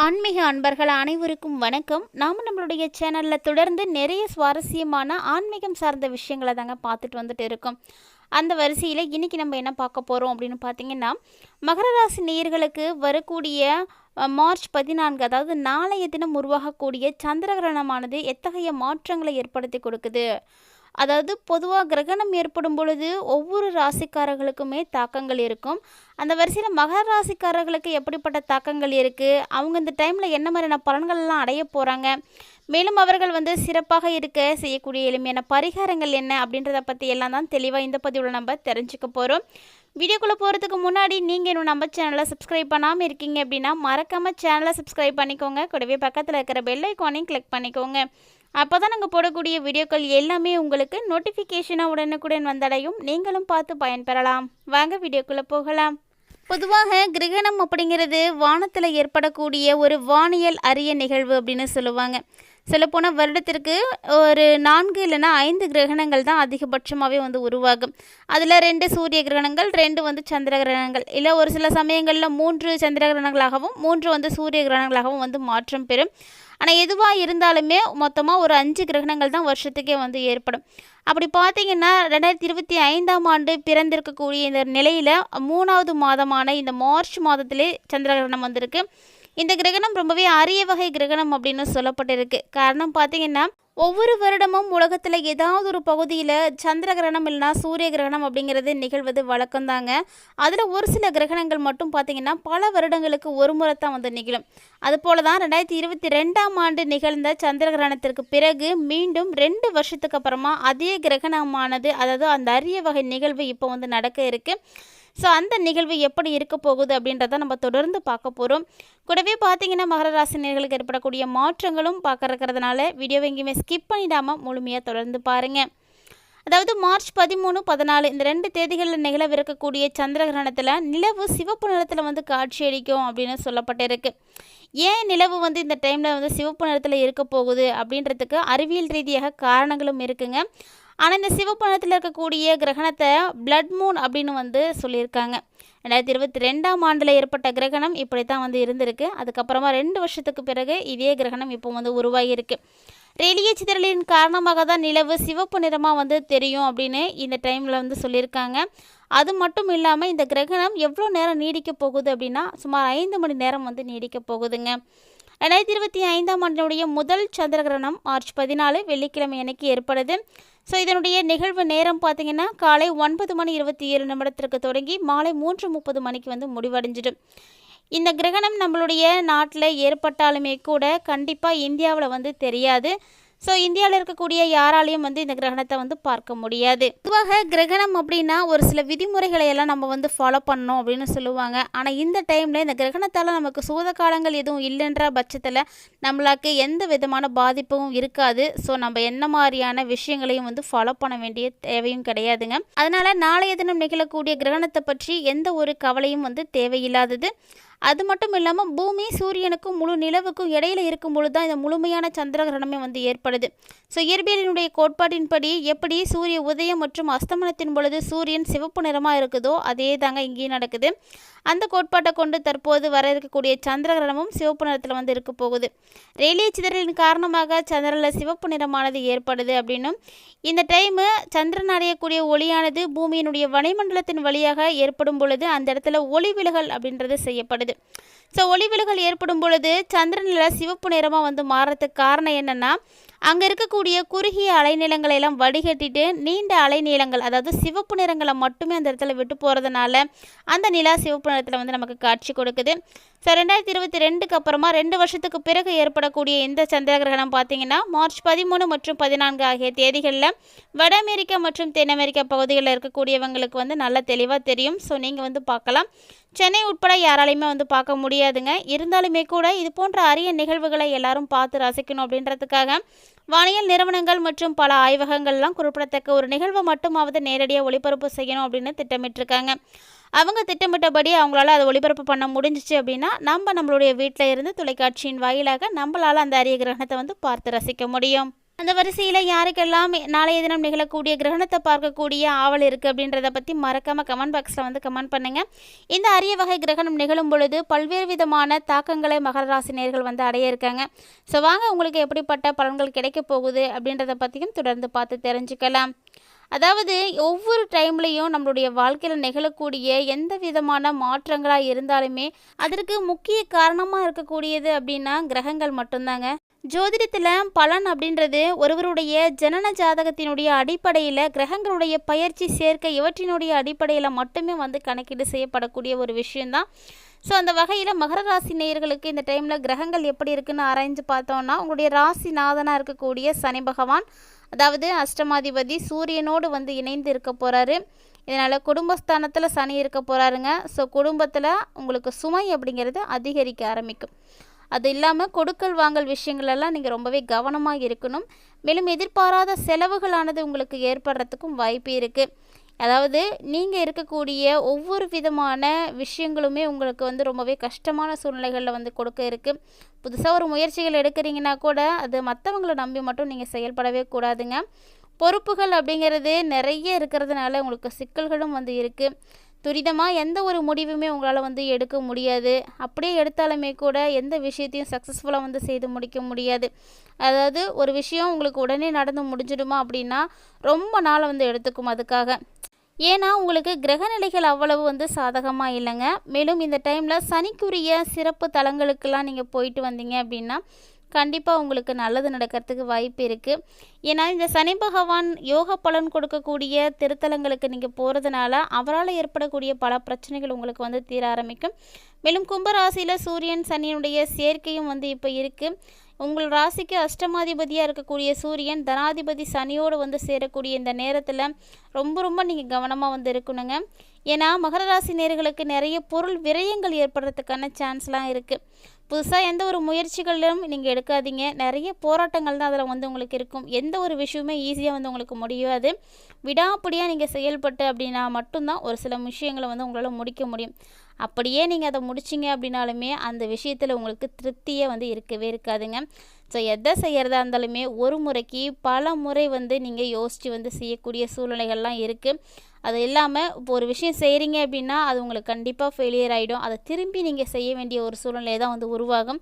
ஆன்மீக அன்பர்கள் அனைவருக்கும் வணக்கம். நாம் நம்மளுடைய சேனலில் தொடர்ந்து நிறைய சுவாரஸ்யமான ஆன்மீகம் சார்ந்த விஷயங்களை தாங்க பார்த்துட்டு வந்துட்டு இருக்கோம். அந்த வரிசையில் இன்றைக்கி நம்ம என்ன பார்க்க போகிறோம் அப்படின்னு பார்த்தீங்கன்னா மகர ராசி நேயர்களுக்கு வரக்கூடிய மார்ச் பதினான்கு அதாவது நாளைய தினம் உருவாகக்கூடிய சந்திரகிரகணமானது எத்தகைய மாற்றங்களை ஏற்படுத்தி கொடுக்குது? அதாவது பொதுவாக கிரகணம் ஏற்படும் பொழுது ஒவ்வொரு ராசிக்காரர்களுக்குமே தாக்கங்கள் இருக்கும். அந்த வரிசையில் மகர ராசிக்காரர்களுக்கு எப்படிப்பட்ட தாக்கங்கள் இருக்குது அவங்க இந்த டைமில் என்ன மாதிரியான பலன்கள்லாம் அடைய போகிறாங்க மேலும் அவர்கள் வந்து சிறப்பாக இருக்க செய்யக்கூடிய எளிமையான பரிகாரங்கள் என்ன? அப்படின்றத பற்றி எல்லாம் தான் தெளிவாக இந்த பதிவில் நம்ம தெரிஞ்சுக்க போகிறோம் வீடியோக்குள்ளே போகிறதுக்கு முன்னாடி நீங்கள் இன்னும் நம்ம சேனலை சப்ஸ்கிரைப் பண்ணாமல் இருக்கீங்க அப்படின்னா மறக்காமல் சேனலை சப்ஸ்கிரைப் பண்ணிக்கோங்க. கூடவே பக்கத்தில் இருக்கிற பெல் ஐக்கானையும் கிளிக் பண்ணிக்கோங்க. அப்போ தான் நாங்கள் போடக்கூடிய வீடியோக்கள் எல்லாமே உங்களுக்கு நோட்டிஃபிகேஷனாக உடனுக்குடன் வந்தடையும். நீங்களும் பார்த்து பயன்பெறலாம். வாங்க வீடியோக்குள்ளே போகலாம். பொதுவாக கிரகணம் அப்படிங்கிறது வானத்தில் ஏற்படக்கூடிய ஒரு வானியல் அரிய நிகழ்வு அப்படின்னு சொல்லுவாங்க. சொல்லப்போனால் வருடத்திற்கு ஒரு நான்கு இல்லைன்னா ஐந்து கிரகணங்கள் தான் அதிகபட்சமாகவே வந்து உருவாகும். அதில் ரெண்டு சூரிய கிரகணங்கள் ரெண்டு வந்து சந்திர கிரகணங்கள். இல்லை ஒரு சில சமயங்களில் மூன்று சந்திர கிரகணங்களாகவும் மூன்று வந்து சூரிய கிரகணங்களாகவும் வந்து மாற்றம் பெறும். ஆனால் எதுவாக இருந்தாலுமே மொத்தமாக ஒரு அஞ்சு கிரகணங்கள் தான் வருஷத்துக்கே வந்து ஏற்படும். அப்படி பார்த்தீங்கன்னா ரெண்டாயிரத்தி இருபத்தி ஐந்தாம் ஆண்டு பிறந்திருக்கக்கூடிய இந்த நிலையில் மூணாவது மாதமான இந்த மார்ச் மாதத்திலே சந்திர கிரகணம் வந்திருக்கு. இந்த கிரகணம் ரொம்பவே அரிய வகை கிரகணம் அப்படின்னு சொல்லப்பட்டிருக்கு. காரணம் பார்த்தீங்கன்னா ஒவ்வொரு வருடமும் உலகத்தில் ஏதாவது ஒரு பகுதியில் சந்திர கிரகணம் இல்லைனா சூரிய கிரகணம் அப்படிங்கிறது நிகழ்வது வழக்கம்தாங்க. அதில் ஒரு சில கிரகணங்கள் மட்டும் பார்த்தீங்கன்னா பல வருடங்களுக்கு ஒரு முறை தான் வந்து நிகழும். அதுபோல தான் ரெண்டாயிரத்தி இருபத்தி ரெண்டாம் ஆண்டு நிகழ்ந்த சந்திர கிரகணத்திற்கு பிறகு மீண்டும் ரெண்டு வருஷத்துக்கு அப்புறமா அதே கிரகணமானது அதாவது அந்த அரிய வகை நிகழ்வு இப்போ வந்து நடக்க இருக்கு. ஸோ அந்த நிகழ்வு எப்படி இருக்க போகுது அப்படின்றத நம்ம தொடர்ந்து பார்க்க போகிறோம் கூடவே பார்த்தீங்கன்னா மகர ராசினியர்களுக்கு ஏற்படக்கூடிய மாற்றங்களும் பார்க்க இருக்கிறதுனால வீடியோவை எங்கேயுமே ஸ்கிப் பண்ணிடாமல் முழுமையாக தொடர்ந்து பாருங்கள் அதாவது மார்ச் பதிமூணு பதினாலு இந்த ரெண்டு தேதிகளில் நிகழவிருக்கக்கூடிய சந்திர கிரகணத்தில் நிலவு சிவப்பு நிறத்தில் வந்து காட்சியளிக்கும் அப்படின்னு சொல்லப்பட்டிருக்கு. ஏன் நிலவு வந்து இந்த டைமில் வந்து சிவப்பு நிறத்தில் இருக்க போகுது அப்படின்றதுக்கு அறிவியல் ரீதியாக காரணங்களும் இருக்குங்க. ஆனால் இந்த சிவப்பு நிறத்தில் இருக்கக்கூடிய கிரகணத்தை பிளட் மூன் அப்படின்னு வந்து சொல்லியிருக்காங்க. ரெண்டாயிரத்தி இருபத்தி ரெண்டாம் ஆண்டில் ஏற்பட்ட கிரகணம் இப்படி தான் வந்து இருந்திருக்கு. அதுக்கப்புறமா ரெண்டு வருஷத்துக்கு பிறகு இதே கிரகணம் இப்போ வந்து உருவாகியிருக்கு. ரேலிய சிதறலின் காரணமாக தான் நிலவு சிவப்பு நிறமாக வந்து தெரியும் அப்படின்னு இந்த டைமில் வந்து சொல்லியிருக்காங்க. அது மட்டும் இல்லாமல் இந்த கிரகணம் எவ்வளோ நேரம் நீடிக்க போகுது அப்படின்னா சுமார் ஐந்து மணி நேரம் வந்து நீடிக்க போகுதுங்க. ரெண்டாயிரத்தி இருபத்தி ஐந்தாம் ஆண்டினுடைய முதல் சந்திர கிரகணம் மார்ச் பதினாலு வெள்ளிக்கிழமை அன்னைக்கு ஏற்படுது. ஸோ இதனுடைய நிகழ்வு நேரம் பார்த்தீங்கன்னா காலை ஒன்பது மணி இருபத்தி ஏழு நிமிடத்திற்கு தொடங்கி மாலை மூன்று முப்பது மணிக்கு வந்து முடிவடைஞ்சிடும். இந்த கிரகணம் நம்மளுடைய நாட்டில் ஏற்பட்டாலுமே கூட கண்டிப்பாக இந்தியாவில் வந்து தெரியாது. ஸோ இந்தியாவில் இருக்கக்கூடிய யாராலையும் வந்து இந்த கிரகணத்தை வந்து பார்க்க முடியாது. பொதுவாக கிரகணம் அப்படின்னா ஒரு சில விதிமுறைகளை எல்லாம் நம்ம வந்து ஃபாலோ பண்ணணும் அப்படின்னு சொல்லுவாங்க. ஆனால் இந்த டைமில் இந்த கிரகணத்தால் நமக்கு சூத காலங்கள் எதுவும் இல்லைன்ற பட்சத்தில் நம்மளுக்கு எந்த விதமான பாதிப்பும் இருக்காது. ஸோ நம்ம என்ன மாதிரியான விஷயங்களையும் வந்து ஃபாலோ பண்ண வேண்டிய தேவையும் கிடையாதுங்க. அதனால் நாளைய தினம் நிகழக்கூடிய கிரகணத்தை பற்றி எந்த ஒரு கவலையும் வந்து தேவையில்லாதது. அது மட்டும் இல்லாமல் பூமி சூரியனுக்கும் முழு நிலவுக்கும் இடையில இருக்கும் பொழுது தான் இந்த முழுமையான சந்திர கிரகணமே வந்து ஏற்படுது. ஸோ இயற்பியலினுடைய கோட்பாட்டின்படி எப்படி சூரிய உதயம் மற்றும் அஸ்தமனத்தின் பொழுது சூரியன் சிவப்பு நிறமாக இருக்குதோ அதே தாங்க இங்கேயும் நடக்குது. அந்த கோட்பாட்டை கொண்டு தற்போது வர இருக்கக்கூடிய சந்திர கிரகணமும் சிவப்பு நிறத்தில் வந்து இருக்க போகுது. ரேலிய சிதறலின் காரணமாக சந்திரனில் சிவப்பு நிறமானது ஏற்படுது அப்படின்னும் இந்த டைமு சந்திரன் அடையக்கூடிய ஒளியானது பூமியினுடைய வளிமண்டலத்தின் வழியாக ஏற்படும் பொழுது அந்த இடத்துல ஒளி விலகல் அப்படின்றது செய்யப்படுது. ஸோ ஒளி விலகல் ஏற்படும் பொழுது சந்திரனில் சிவப்பு நிறமாக வந்து மாறுறதுக்கு காரணம் என்னென்னா அங்கே இருக்கக்கூடிய குறுகிய அலைநீளங்களை எல்லாம் வடிகட்டிட்டு நீண்ட அலைநீளங்கள் அதாவது சிவப்பு நிறங்களை மட்டுமே அந்த இடத்துல விட்டு போகிறதுனால அந்த நிலா சிவப்பு நிறத்தில் வந்து நமக்கு காட்சி கொடுக்குது. ஸோ ரெண்டாயிரத்தி இருபத்தி ரெண்டுக்கு அப்புறமா ரெண்டு வருஷத்துக்கு பிறகு ஏற்படக்கூடிய இந்த சந்திர கிரகணம் பார்த்தீங்கன்னா மார்ச் பதிமூணு மற்றும் பதினான்கு ஆகிய தேதிகளில் வட அமெரிக்கா மற்றும் தென் அமெரிக்கா பகுதிகளில் இருக்கக்கூடியவங்களுக்கு வந்து நல்லா தெளிவாக தெரியும். ஸோ நீங்கள் வந்து பார்க்கலாம். சென்னை உட்பட யாராலையுமே வந்து பார்க்க முடியாதுங்க. இருந்தாலுமே கூட இது போன்ற அரிய நிகழ்வுகளை எல்லாரும் பார்த்து ரசிக்கணும் அப்படின்றதுக்காக வானியல் நிறுவனங்கள் மற்றும் பல ஆய்வகங்கள்லாம் குறிப்பிடத்தக்க ஒரு நிகழ்வை மட்டுமாவது நேரடியாக ஒளிபரப்பு செய்யணும் அப்படின்னு திட்டமிட்டிருக்காங்க. அவங்க திட்டமிட்டபடி அவங்களால அதை ஒளிபரப்பு பண்ண முடிஞ்சிச்சு அப்படின்னா நம்ம நம்மளுடைய வீட்டில் இருந்து தொலைக்காட்சியின் வாயிலாக நம்மளால் அந்த அரிய கிரகணத்தை வந்து பார்த்து ரசிக்க முடியும். அந்த வரிசையில் யாருக்கெல்லாம் நாளைய தினம் நிகழக்கூடிய கிரகணத்தை பார்க்கக்கூடிய ஆவல் இருக்குது அப்படின்றத பற்றி மறக்காமல் கமெண்ட் பாக்ஸில் வந்து கமெண்ட் பண்ணுங்கள் இந்த அரிய வகை கிரகணம் நிகழும் பொழுது பல்வேறு விதமான தாக்கங்களை மகர ராசி நேர்கள் வந்து அடைய இருக்காங்க. ஸோ வாங்க உங்களுக்கு எப்படிப்பட்ட பலன்கள் கிடைக்க போகுது அப்படின்றத பற்றியும் தொடர்ந்து பார்த்து தெரிஞ்சுக்கலாம். அதாவது ஒவ்வொரு டைம்லேயும் நம்மளுடைய வாழ்க்கையில் நிகழக்கூடிய எந்த விதமான மாற்றங்களாக இருந்தாலுமே அதற்கு முக்கிய காரணமாக இருக்கக்கூடியது அப்படின்னா கிரகங்கள் மட்டும்தாங்க. ஜோதிடத்தில் பலன் அப்படின்றது ஒருவருடைய ஜனன ஜாதகத்தினுடைய அடிப்படையில் கிரகங்களுடைய பயிற்சி சேர்க்கை இவற்றினுடைய அடிப்படையில் மட்டுமே வந்து கணக்கீடு செய்யப்படக்கூடிய ஒரு விஷயந்தான் ஸோ அந்த வகையில் மகர ராசி நேயர்களுக்கு இந்த டைமில் கிரகங்கள் எப்படி இருக்குன்னு ஆராய்ஞ்சு பார்த்தோம்னா உங்களுடைய ராசி நாதனாக இருக்கக்கூடிய சனி பகவான் அதாவது அஷ்டமாதிபதி சூரியனோடு வந்து இணைந்து இருக்க போகிறாரு இதனால் குடும்பஸ்தானத்தில் சனி இருக்க போகிறாருங்க ஸோ குடும்பத்தில் உங்களுக்கு சுமை அப்படிங்கிறது அதிகரிக்க ஆரம்பிக்கும். அது இல்லாமல் கொடுக்கல் வாங்கல் விஷயங்களெல்லாம் நீங்கள் ரொம்பவே கவனமாக இருக்கணும். மேலும் எதிர்பாராத செலவுகளானது உங்களுக்கு ஏற்படுறதுக்கும் வாய்ப்பு இருக்குது அதாவது நீங்கள் இருக்கக்கூடிய ஒவ்வொரு விதமான விஷயங்களுமே உங்களுக்கு வந்து ரொம்பவே கஷ்டமான சூழ்நிலைகளில் வந்து கொடுக்க இருக்குது புதுசாக ஒரு முயற்சிகள் எடுக்கிறீங்கன்னா கூட அது மற்றவங்களை நம்பி மட்டும் நீங்கள் செயல்படவே கூடாதுங்க. பொறுப்புகள் அப்படிங்கிறது நிறைய இருக்கிறதுனால உங்களுக்கு சிக்கல்களும் வந்து இருக்குது துரிதமாக எந்த ஒரு முடிவுமே உங்களால் வந்து எடுக்க முடியாது. அப்படியே எடுத்தாலுமே கூட எந்த விஷயத்தையும் சக்ஸஸ்ஃபுல்லாக வந்து செய்து முடிக்க முடியாது. அதாவது ஒரு விஷயம் உங்களுக்கு உடனே நடந்து முடிஞ்சிடுமா அப்படின்னா ரொம்ப நாளை வந்து எடுத்துக்கும் அதுக்காக. ஏன்னா உங்களுக்கு கிரகநிலைகள் அவ்வளவு வந்து சாதகமாக இல்லைங்க. மேலும் இந்த டைமில் சனிக்குரிய சிறப்பு தலங்களுக்கெல்லாம் நீங்கள் போயிட்டு வந்தீங்க அப்படின்னா கண்டிப்பாக உங்களுக்கு நல்லது நடக்கிறதுக்கு வாய்ப்பு இருக்குது ஏன்னா இந்த சனி பகவான் யோக பலன் கொடுக்கக்கூடிய திருத்தலங்களுக்கு நீங்கள் போகிறதுனால அவரால் ஏற்படக்கூடிய பல பிரச்சனைகள் உங்களுக்கு வந்து தீர ஆரம்பிக்கும். மேலும் கும்பராசியில் சூரியன் சனியினுடைய சேர்க்கையும் வந்து இப்போ இருக்குது உங்கள் ராசிக்கு அஷ்டமாதிபதியாக இருக்கக்கூடிய சூரியன் தனாதிபதி சனியோடு வந்து சேரக்கூடிய இந்த நேரத்தில் ரொம்ப ரொம்ப நீங்கள் கவனமாக வந்து இருக்கணுங்க. ஏன்னா மகர ராசி நேர்களுக்கு நிறைய பொருள் விரயங்கள் ஏற்படுறதுக்கான சான்ஸ்லாம் இருக்குது புதுசாக எந்த ஒரு முயற்சிகளிலும் நீங்கள் எடுக்காதீங்க. நிறைய போராட்டங்கள் தான் அதில் வந்து உங்களுக்கு இருக்கும். எந்த ஒரு விஷயமே ஈஸியாக வந்து உங்களுக்கு முடியாது. விடாப்படியாக நீங்கள் செயல்பட்டு அப்படின்னா மட்டும்தான் ஒரு சில விஷயங்களை வந்து உங்களால் முடிக்க முடியும். அப்படியே நீங்கள் அதை முடிச்சிங்க அப்படின்னாலுமே அந்த விஷயத்தில் உங்களுக்கு திருப்தியே வந்து இருக்கவே இருக்காதுங்க. ஸோ எதை செய்கிறதா இருந்தாலுமே ஒரு முறைக்கு பல முறை வந்து நீங்கள் யோசித்து வந்து செய்யக்கூடிய சூழ்நிலைகள்லாம் இருக்குது அது இல்லாமல் இப்போ ஒரு விஷயம் செய்கிறீங்க அப்படின்னா அது உங்களுக்கு கண்டிப்பாக ஃபெயிலியர் ஆகிடும் அதை திரும்பி நீங்கள் செய்ய வேண்டிய ஒரு சூழ்நிலை தான் வந்து உருவாகும்.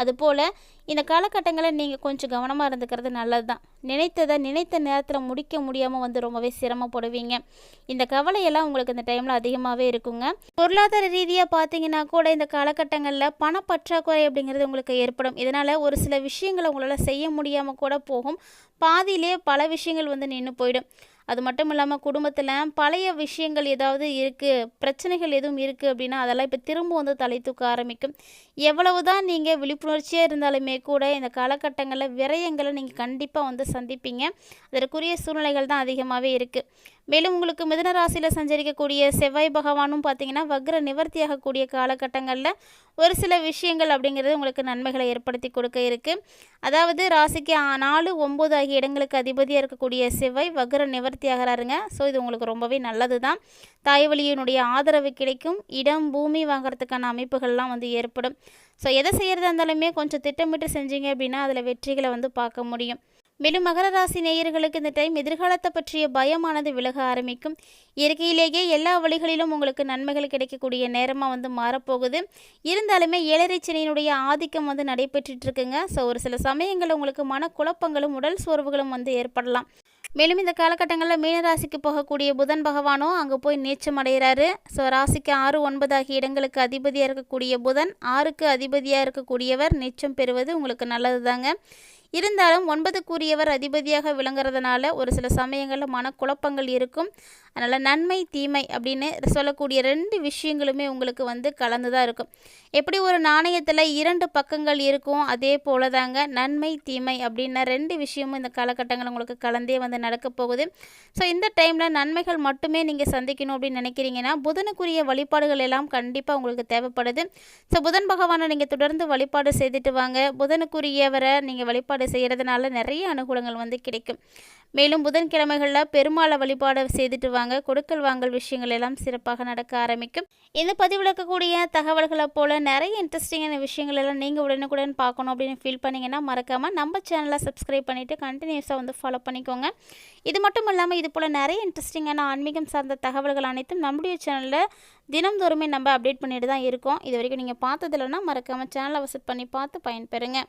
அதுபோல் இந்த காலகட்டங்களில் நீங்கள் கொஞ்சம் கவனமாக இருந்துக்கிறது நல்லது தான் நினைத்ததை நினைத்த நேரத்தில் முடிக்க முடியாமல் வந்து ரொம்பவே சிரமப்படுவீங்க இந்த கவலையெல்லாம் உங்களுக்கு இந்த டைமில் அதிகமாகவே இருக்குங்க. பொருளாதார ரீதியாக பார்த்தீங்கன்னா கூட இந்த காலகட்டங்களில் பணப்பற்றாக்குறை அப்படிங்கிறது உங்களுக்கு ஏற்படும். இதனால் ஒரு சில விஷயங்களை உங்களால் செய்ய முடியாமல் கூட போகும். பாதியிலே பல விஷயங்கள் வந்து நின்று போயிடும். அது மட்டும் இல்லாமல் குடும்பத்தில் பழைய விஷயங்கள் ஏதாவது இருக்குது பிரச்சனைகள் எதுவும் இருக்குது அப்படின்னா அதெல்லாம் இப்போ திரும்ப வந்து தலை தூக்க ஆரம்பிக்கும். எவ்வளவு தான் நீங்கள் விழிப்புணர்ச்சியாக இருந்தாலுமே கூட இந்த காலகட்டங்களில் விரயங்களை நீங்கள் கண்டிப்பாக வந்து சந்திப்பீங்க. அதற்குரிய சூழ்நிலைகள் தான் அதிகமாகவே இருக்குது மேலும் உங்களுக்கு மிதன ராசியில் சஞ்சரிக்கக்கூடிய செவ்வாய் பகவானும் பார்த்தீங்கன்னா வக்ர நிவர்த்தியாகக்கூடிய காலகட்டங்களில் ஒரு சில விஷயங்கள் அப்படிங்கிறது உங்களுக்கு நன்மைகளை ஏற்படுத்தி கொடுக்க இருக்குது அதாவது ராசிக்கு நாலு ஒம்பது ஆகிய இடங்களுக்கு அதிபதியாக இருக்கக்கூடிய செவ்வாய் வக்ர நிவர்த்தி ஆகிறாருங்க ஸோ இது உங்களுக்கு ரொம்பவே நல்லது தான் தாய் வழியினுடைய ஆதரவு கிடைக்கும். இடம் பூமி வாங்குறதுக்கான அமைப்புகள்லாம் வந்து ஏற்படும். ஸோ எதை செய்கிறதா இருந்தாலுமே கொஞ்சம் திட்டமிட்டு செஞ்சீங்க அப்படின்னா அதில் வெற்றிகளை வந்து பார்க்க முடியும். மேலும் மகர ராசி நேயர்களுக்கு இந்த டைம் எதிர்காலத்தை பற்றிய பயமானது விலக ஆரம்பிக்கும். இயற்கையிலேயே எல்லா வழிகளிலும் உங்களுக்கு நன்மைகள் கிடைக்கக்கூடிய நேரமாக வந்து மாறப்போகுது. இருந்தாலுமே ஏழரை சனியினுடைய ஆதிக்கம் வந்து நடைபெற்றுட்டு இருக்குங்க ஸோ ஒரு சில சமயங்களில் உங்களுக்கு மனக்குழப்பங்களும் உடல் சோர்வுகளும் வந்து ஏற்படலாம். மேலும் இந்த காலகட்டங்களில் மீனராசிக்கு போகக்கூடிய புதன் பகவானும் அங்கே போய் நீச்சம் அடைகிறாரு. ஸோ ராசிக்கு ஆறு ஒன்பது ஆகிய இடங்களுக்கு அதிபதியாக இருக்கக்கூடிய புதன் ஆறுக்கு அதிபதியாக இருக்கக்கூடியவர் நீச்சம் பெறுவது உங்களுக்கு நல்லது தாங்க இருந்தாலும் ஒன்பதுக்குரியவர் அதிபதியாக விளங்குறதுனால ஒரு சில சமயங்களில் மனக்குழப்பங்கள் இருக்கும். அதனால் நன்மை தீமை அப்படின்னு சொல்லக்கூடிய ரெண்டு விஷயங்களுமே உங்களுக்கு வந்து கலந்து தான் இருக்கும். எப்படி ஒரு நாணயத்தில் இரண்டு பக்கங்கள் இருக்கும் அதே போல தாங்க நன்மை தீமை அப்படின்னா ரெண்டு விஷயமும் இந்த காலகட்டங்கள் உங்களுக்கு கலந்தே வந்து நடக்க போகுது. ஸோ இந்த டைமில் நன்மைகள் மட்டுமே நீங்கள் சந்திக்கணும் அப்படின்னு நினைக்கிறீங்கன்னா புதனுக்குரிய வழிபாடுகள் எல்லாம் கண்டிப்பாக உங்களுக்கு தேவைப்படுது. ஸோ புதன் பகவானை நீங்கள் தொடர்ந்து வழிபாடு செய்துட்டு வாங்க. புதனுக்குரியவரை நீங்கள் வழிபாடு வழிபாடு செய்கிறதுனால நிறைய அனுகூலங்கள் வந்து கிடைக்கும். மேலும் புதன்கிழமைகளில் பெருமாளை வழிபாடு செய்துட்டு வாங்க. கொடுக்கல் வாங்கல் விஷயங்கள் எல்லாம் சிறப்பாக நடக்க ஆரம்பிக்கும். இந்த பதிவிலக்கக்கூடிய தகவல்களை போல் நிறைய இன்ட்ரெஸ்டிங்கான விஷயங்கள் எல்லாம் நீங்கள் உடனுக்குடன் பார்க்கணும் அப்படின்னு ஃபீல் பண்ணிங்கன்னா மறக்காமல் நம்ம சேனலை சப்ஸ்கிரைப் பண்ணிவிட்டு கண்டினியூஸாக வந்து ஃபாலோ பண்ணிக்கோங்க. இது மட்டும் இல்லாமல் இது போல் நிறைய இன்ட்ரெஸ்டிங்கான ஆன்மீகம் சார்ந்த தகவல்கள் அனைத்தும் நம்முடைய சேனலில் தினம்தோறுமே நம்ம அப்டேட் பண்ணிட்டு தான் இருக்கோம். இது வரைக்கும் நீங்கள் பார்த்ததில்லைன்னா மறக்காமல் சேனலை விசிட் பண்ணி பார்த்து பயன்பெறுங்க.